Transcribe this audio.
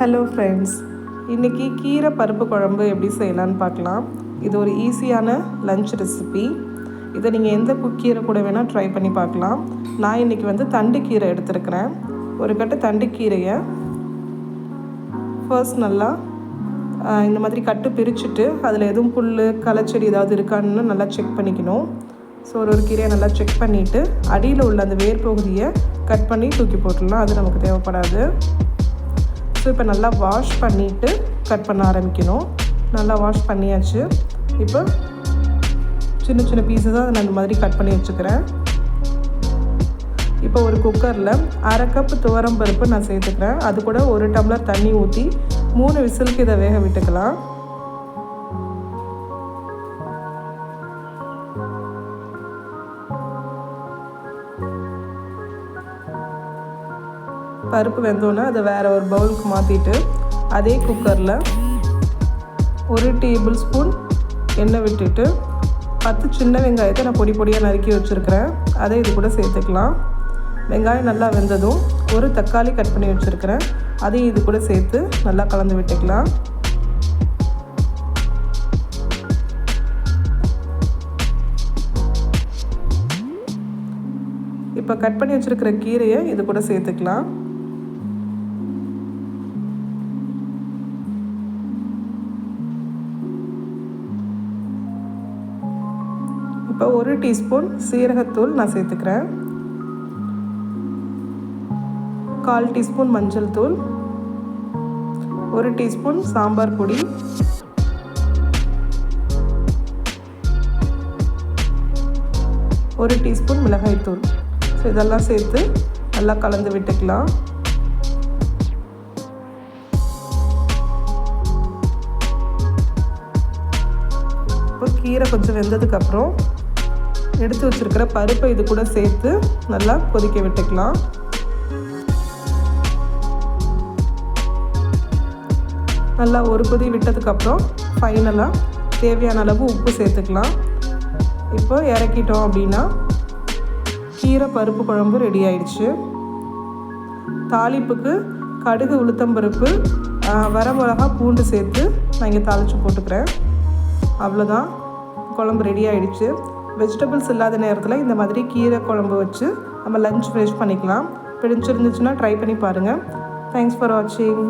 Hello friends இன்றைக்கி கீரை பருப்பு குழம்பு எப்படி செய்யலான்னு பார்க்கலாம். இது ஒரு ஈஸியான லஞ்ச் ரெசிபி இதை நீங்கள் எந்த கீரை கூட வேணால் ட்ரை பண்ணி பார்க்கலாம். நான் இன்றைக்கி வந்து தண்டு கீரை எடுத்துருக்கிறேன். ஒரு கட்டு தண்டு கீரையை ஃபர்ஸ்ட் நல்லா இந்த மாதிரி கட்டு பிரிச்சுட்டு அதில் எதுவும் புல் களைச்செடி ஏதாவது இருக்கான்னு நல்லா செக் பண்ணிக்கணும். ஸோ ஒரு ஒரு கீரையை நல்லா செக் பண்ணிவிட்டு அடியில் உள்ள அந்த வேர் பகுதியை கட் பண்ணி தூக்கி போட்டுடலாம். அது நமக்கு தேவைப்படாது. ஸோ இப்போ நல்லா வாஷ் பண்ணிவிட்டு கட் பண்ண ஆரம்பிக்கணும். நல்லா வாஷ் பண்ணியாச்சு. இப்போ சின்ன சின்ன பீஸஸாக நான் இந்த மாதிரி கட் பண்ணி வச்சுக்கிறேன். இப்போ ஒரு குக்கரில் அரை கப்பு துவரம் பருப்பு நான் சேர்த்துக்கிறேன். அது கூட ஒரு டம்ளர் தண்ணி ஊற்றி மூணு விசிலுக்கு இதை வேக விட்டுக்கலாம். பருப்பு வெந்தோன்னே அதை வேறு ஒரு பவுலுக்கு மாற்றிட்டு அதே குக்கரில் ஒரு டேபிள் ஸ்பூன் எண்ணெய் விட்டுட்டு பத்து சின்ன வெங்காயத்தை நான் பொடி பொடியாக நறுக்கி வச்சுருக்கிறேன். அதை இது கூட சேர்த்துக்கலாம். வெங்காயம் நல்லா வெந்ததும் ஒரு தக்காளி கட் பண்ணி வச்சுருக்கிறேன். அதையும் இது கூட சேர்த்து நல்லா கலந்து விட்டுக்கலாம். இப்போ கட் பண்ணி வச்சுருக்கிற கீரையை இது கூட சேர்த்துக்கலாம். இப்போ ஒரு டீஸ்பூன் சீரகத்தூள் நான் சேர்த்துக்கிறேன். கால் டீஸ்பூன் மஞ்சள் தூள். ஒரு டீஸ்பூன் சாம்பார் பொடி. ஒரு டீஸ்பூன் மிளகாய்த்தூள் ஸோ இதெல்லாம் சேர்த்து நல்லா கலந்து விட்டுக்கலாம். இப்போ கீரை கொஞ்சம் வெந்ததுக்கப்புறம் எடுத்து வச்சுருக்கிற பருப்பை இது கூட சேர்த்து நல்லா கொதிக்க விட்டுக்கலாம். நல்லா ஒரு கொதி விட்டதுக்கப்புறம் ஃபைனலாக தேவையான அளவு உப்பு சேர்த்துக்கலாம். இப்போ இறக்கிட்டோம் அப்படின்னா கீரை பருப்பு குழம்பு ரெடி ஆயிடுச்சு. தாளிப்புக்கு கடுகு உளுத்தம்பருப்பு வரமிளகா பூண்டு சேர்த்து நான் இங்கே தாளித்து போட்டுக்கிறேன். அவ்வளோதான் குழம்பு ரெடி ஆயிடுச்சு. வெஜிடபிள்ஸ் இல்லாத நேரத்தில் இந்த மாதிரி கீரை குழம்பு வச்சு நம்ம லஞ்ச் ஃப்ரெஷ் பண்ணிக்கலாம். பிடிச்சிருந்துச்சுன்னா ட்ரை பண்ணி பாருங்கள் தேங்க்ஸ் ஃபார் வாட்சிங்